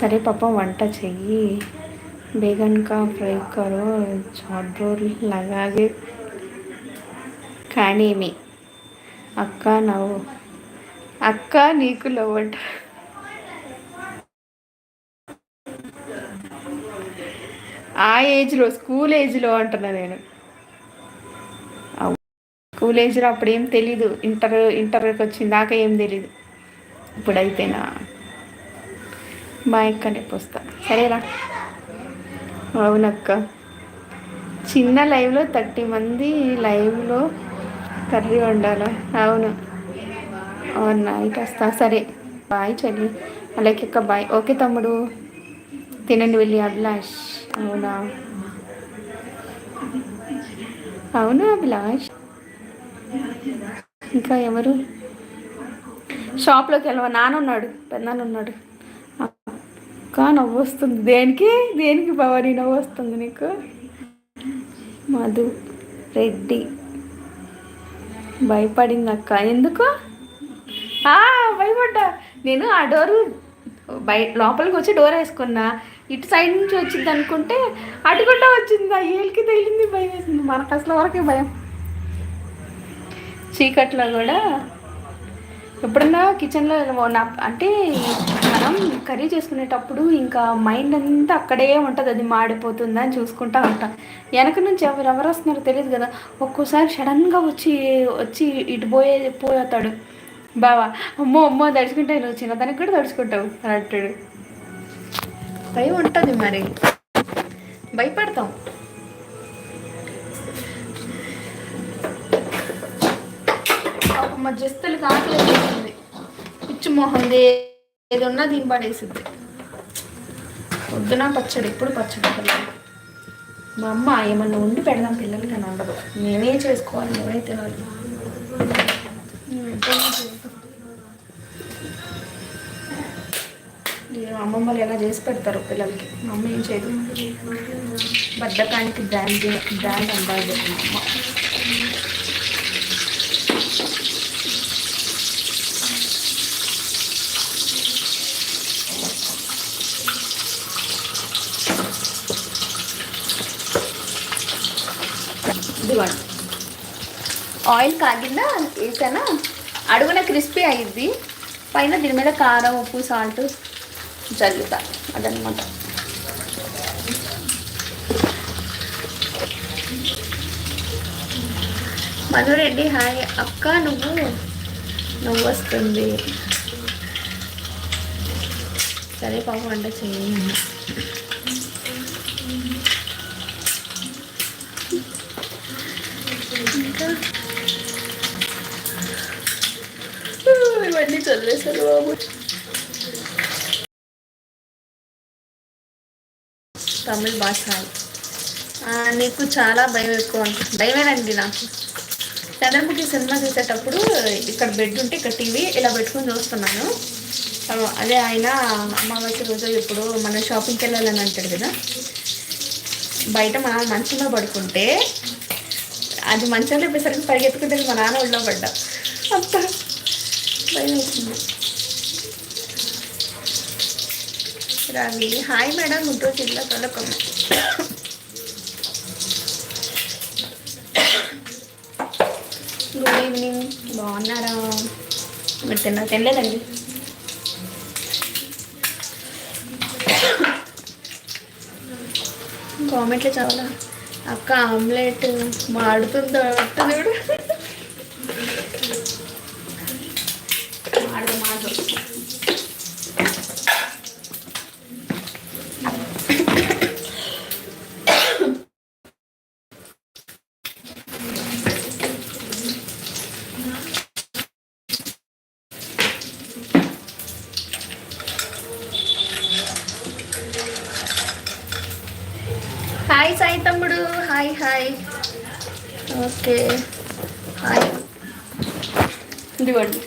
సరే పాప వంట చెయ్యి. బేగన్ కా ఫ్రై కరో చాట్ రోల్ లగాగే. కానీ మీ అక్క నవ్వు. అక్క నీకు లవ్వంట ఆ ఏజ్లో స్కూల్ ఏజ్లో అంటున్నా నేను. స్కూల్ ఏజ్లో అప్పుడేం తెలీదు. ఇంటర్ ఇంటర్కి వచ్చిందాక ఏం తెలీదు. ఇప్పుడైతేనా? మా అక్క రేపు వస్తా. సరేరా? అవునక్క. చిన్న లైవ్లో థర్టీ మంది లైవ్లో కర్రీ వండాలా? అవును. అవునా ఇటు వస్తా. సరే. బాయ్ చెల్లి. అలాగే అక్క బాయ్. ఓకే తమ్ముడు. తినండి వెళ్ళి అభిలాష్. అవునా? అవునా అభిలాష్? ఇంకా ఎవరు? షాప్లోకి వెళ్ళవా? నాన్న ఉన్నాడు. పెద్దనాన్న ఉన్నాడు. అక్క నవ్వు వస్తుంది దేనికి? దేనికి భవానీ నవ్వు వస్తుంది నీకు? మధు రెడ్డి. భయపడింది అక్క. ఎందుకు? భయపడ్డా. నేను ఆ డోరు బయ లోపలికి వచ్చి డోర్ వేసుకున్నా. ఇటు సైడ్ నుంచి వచ్చింది అనుకుంటే అటుగుండా వచ్చింది. ఆ ఏలికి తగిలింది భయం వేసింది. మనకు అసలు వరకే భయం. చీకట్లో కూడా ఎప్పుడన్నా కిచెన్లో నా అంటే మనం కర్రీ చేసుకునేటప్పుడు ఇంకా మైండ్ అంతా అక్కడే ఉంటుంది అది మాడిపోతుందా అని చూసుకుంటా ఉంటాం. వెనక నుంచి ఎవరు ఎవరు వస్తున్నారో తెలియదు కదా. ఒక్కోసారి సడన్గా వచ్చి వచ్చి ఇటు పోయే పోతాడు బావా అమ్మో అమ్మో తడుచుకుంటే నువ్వు చిన్నదానికి కూడా తడుచుకుంటావు అంటాడు. భయం ఉంటుంది మరి. భయపడతాం. మా జస్తులు కాకలేదు పిచ్చి మొహంది ఏదన్నా దీని పడేసిద్ది. పొద్దున పచ్చడి? ఎప్పుడు పచ్చడి పిల్లలు మా అమ్మ ఏమన్నా ఉండి పెడదాం పిల్లలకి అని ఉండదు నేనే చేసుకోవాలి నేనే తినాలి. వాళ్ళు ఎలా చేసి పెడతారు పిల్లలకి? మా అమ్మ ఏం చేయదు. బద్దకానికి బ్రాండ్ బ్రాండ్ అందాలి. మా అమ్మ ఇవ్వండి ఆయిల్ కాగిందా వేసానా అడుగున క్రిస్పీ అయ్యిద్ది పైన దీని మీద కారం ఉప్పు సాల్ట్ జల్లుతా. అదనమాట మధురెడ్డి హాయ్. అక్క నువ్వు? నువ్వు వస్తుంది సరే పాపం వంట చేయండి ఇవన్నీ చదివేశారు బాబు. తమిళ భాష. నీకు చాలా భయం ఎక్కువ భయమేనండి నాకు. చంద్రముఖి సినిమా చూసేటప్పుడు ఇక్కడ బెడ్ ఉంటే ఇక్కడ టీవీ ఇలా పెట్టుకుని చూస్తున్నాను. అదే ఆయన అమావాస్య రోజు ఇప్పుడు మన షాపింగ్కి వెళ్ళాలని అంటాడు కదా. బయట మనం మంచంలో పడుకుంటే అది మంచంలో చెప్పేసరికి పరిగెత్తుకుంటే మా నాన్న ఒళ్ళో పడ్డా. అంత భయం వేసింది. రవి హాయ్ మేడం గుంటూరు జిల్లా తొలకమ్మ. Good evening. బాగున్నారా? మీరు తిన్నా తినలేదండి. కామెంట్లో చాలా అక్క ఆమ్లెట్ మాడుతుంది దేవుడు మాడదు మాడదు హాయ్ సాయి తమ్ముడు. Hi hi. ఓకే. హాయ్. ఇదిగోండి.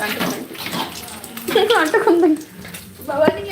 అంటుకుందండి అంటుకుందండి భవానీ